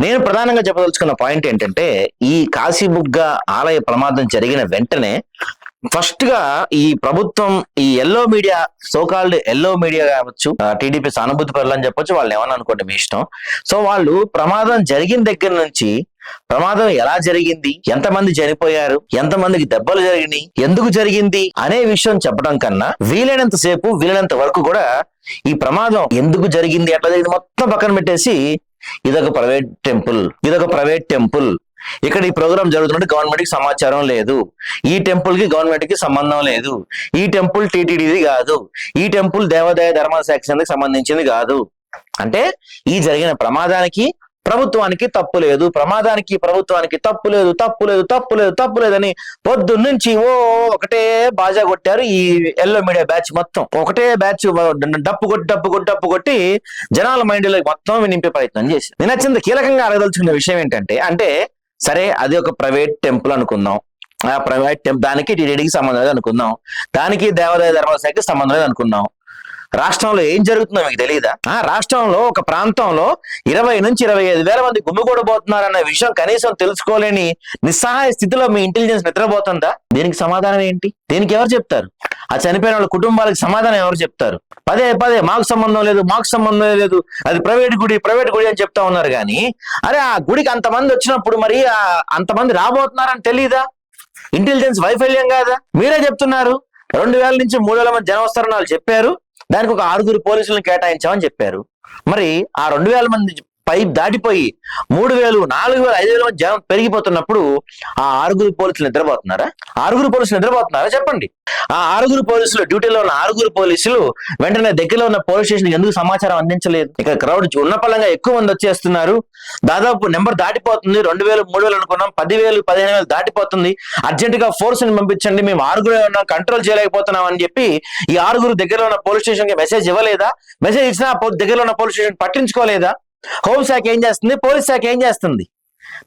నేను ప్రధానంగా చెప్పదలుచుకున్న పాయింట్ ఏంటంటే ఈ కాశీబుగ్గ ఆలయ ప్రమాదం జరిగిన వెంటనే ఫస్ట్గా ఈ ప్రభుత్వం ఈ yellow media so called yellow media కావచ్చు టీడీపీ సానుభూతి పరులు అని చెప్పొచ్చు వాళ్ళు ఏమన్నా అనుకోండి మీ ఇష్టం. సో వాళ్ళు ప్రమాదం జరిగిన దగ్గర నుంచి ప్రమాదం ఎలా జరిగింది ఎంతమంది చనిపోయారు ఎంతమందికి దెబ్బలు జరిగినాయి ఎందుకు జరిగింది అనే విషయం చెప్పడం కన్నా వీలైనంత సేపు వీలైనంత వరకు కూడా ఈ ప్రమాదం ఎందుకు జరిగింది ఎట్లా జరిగింది మొత్తం పక్కన పెట్టేసి ఇదొక ప్రైవేట్ టెంపుల్ ఇదొక ప్రైవేట్ టెంపుల్. ఇక్కడ ఈ ప్రోగ్రామ్ జరుగుతున్నట్టు గవర్నమెంట్కి సమాచారం లేదు. ఈ టెంపుల్కి గవర్నమెంట్కి సంబంధం లేదు. ఈ టెంపుల్ టీటీడీది కాదు. ఈ టెంపుల్ దేవాదాయ ధర్మ శాఖ సంబంధించింది కాదు. అంటే ఈ జరిగిన ప్రమాదానికి ప్రభుత్వానికి తప్పు లేదు. ప్రమాదానికి ప్రభుత్వానికి తప్పు లేదు తప్పు లేదు తప్పు లేదు తప్పు లేదని పొద్దున్నుంచి ఓ ఒకటే బాజా కొట్టారు ఈ ఎల్లో మీడియా బ్యాచ్ మొత్తం. ఒకటే బ్యాచ్ డప్పు కొట్టి డప్పు కొట్టి డప్పు కొట్టి జనాల మైండ్లో మొత్తం నింపే ప్రయత్నం చేసి నేను అత్యంత కీలకంగా అడగదలుచుకున్న విషయం ఏంటంటే అంటే సరే అది ఒక ప్రైవేట్ టెంపుల్ అనుకుందాం. ఆ ప్రైవేట్ టెంపుల్ దానికి టీటీడీకి సంబంధం లేదు అనుకుందాం. దానికి దేవాదాయ ధర్మశాఖకి సంబంధం లేదు అనుకుందాం. రాష్ట్రంలో ఏం జరుగుతుందో మీకు తెలియదా ఆ రాష్ట్రంలో ఒక ప్రాంతంలో ఇరవై నుంచి ఇరవై ఐదు వేల మంది గుమ్మిగూడబోతున్నారన్న విషయం కనీసం తెలుసుకోలేని నిస్సహాయ స్థితిలో మీ ఇంటెలిజెన్స్ నిద్రపోతుందా? దీనికి సమాధానం ఏంటి? దీనికి ఎవరు చెప్తారు? ఆ చనిపోయిన వాళ్ళ కుటుంబాలకు సమాధానం ఎవరు చెప్తారు? పదే పదే మాకు సంబంధం లేదు మాకు సంబంధం లేదు అది ప్రైవేట్ గుడి ప్రైవేట్ గుడి అని చెప్తా ఉన్నారు కానీ అరే ఆ గుడికి అంతమంది వచ్చినప్పుడు మరి ఆ అంతమంది రాబోతున్నారని తెలియదా ఇంటెలిజెన్స్ వైఫల్యం కాదా? మీరే చెప్తున్నారు. రెండు వేల నుంచి మూడు వేల మంది జనం వస్తారని వాళ్ళు చెప్పారు. దానికి ఒక ఆరుగురు పోలీసులను కేటాయించామని చెప్పారు. మరి ఆ రెండు వేల మంది పై దాటిపోయి మూడు వేలు నాలుగు వేలు ఐదు వేల మంది జనం పెరిగిపోతున్నప్పుడు ఆ ఆరుగురు పోలీసులు నిద్రపోతున్నారా? ఆరుగురు పోలీసులు నిద్రపోతున్నారా? చెప్పండి. ఆ ఆరుగురు పోలీసులు డ్యూటీలో ఉన్న ఆరుగురు పోలీసులు వెంటనే దగ్గరలో ఉన్న పోలీస్ స్టేషన్ ఎందుకు సమాచారం అందించలేదు? ఇక్కడ క్రౌడ్ ఉన్న పలంగా ఎక్కువ మంది వచ్చేస్తున్నారు. దాదాపు నెంబర్ దాటిపోతుంది. రెండు వేలు మూడు వేలు అనుకున్నాం. పదివేలు పదిహేను వేలు దాటిపోతుంది. అర్జెంట్గా ఫోర్స్ని పంపించండి. మేము ఆరుగురు ఉన్నాం కంట్రోల్ చేయలేకపోతున్నాం అని చెప్పి ఈ ఆరుగురు దగ్గరలో ఉన్న పోలీస్ స్టేషన్కి మెసేజ్ ఇవ్వలేదా? మెసేజ్ ఇచ్చినా పో- దగ్గరలో ఉన్న పోలీస్ స్టేషన్ పట్టించుకోలేదా? హోంశాఖ ఏం చేస్తుంది? పోలీస్ శాఖ ఏం చేస్తుంది?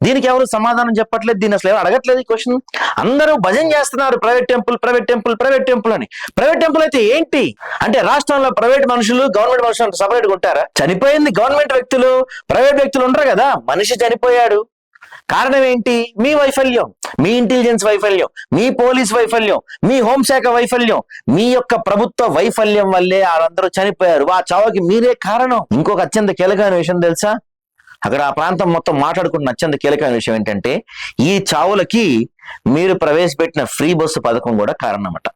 దీనికి ఎవరు సమాధానం చెప్పట్లేదు? దీని అసలు ఎవరు అడగట్లేదు ఈ క్వశ్చన్ అందరూ భజన చేస్తున్నారు. Private temple private temple private temple అని. ప్రైవేట్ టెంపుల్ అయితే ఏంటి? అంటే రాష్ట్రంలో ప్రైవేట్ మనుషులు గవర్నమెంట్ మనుషులు సపరేట్ ఉంటారా? చనిపోయింది గవర్నమెంట్ వ్యక్తులు ప్రైవేట్ వ్యక్తులు ఉండరు కదా? మనిషి చనిపోయాడు. కారణం ఏంటి మీ వైఫల్యం మీ ఇంటెలిజెన్స్ వైఫల్యం మీ పోలీస్ వైఫల్యం మీ హోంశాఖ వైఫల్యం. మీ యొక్క ప్రభుత్వ వైఫల్యం వల్లే వాళ్ళందరూ చనిపోయారు. ఆ చావుకి మీరే కారణం. ఇంకొక అత్యంత కీలకమైన విషయం తెలుసా? అక్కడ ఆ ప్రాంతం మొత్తం మాట్లాడుకున్న అత్యంత కీలకమైన విషయం ఏంటంటే ఈ చావులకి మీరు ప్రవేశపెట్టిన ఫ్రీ బస్సు పథకం కూడా కారణమట.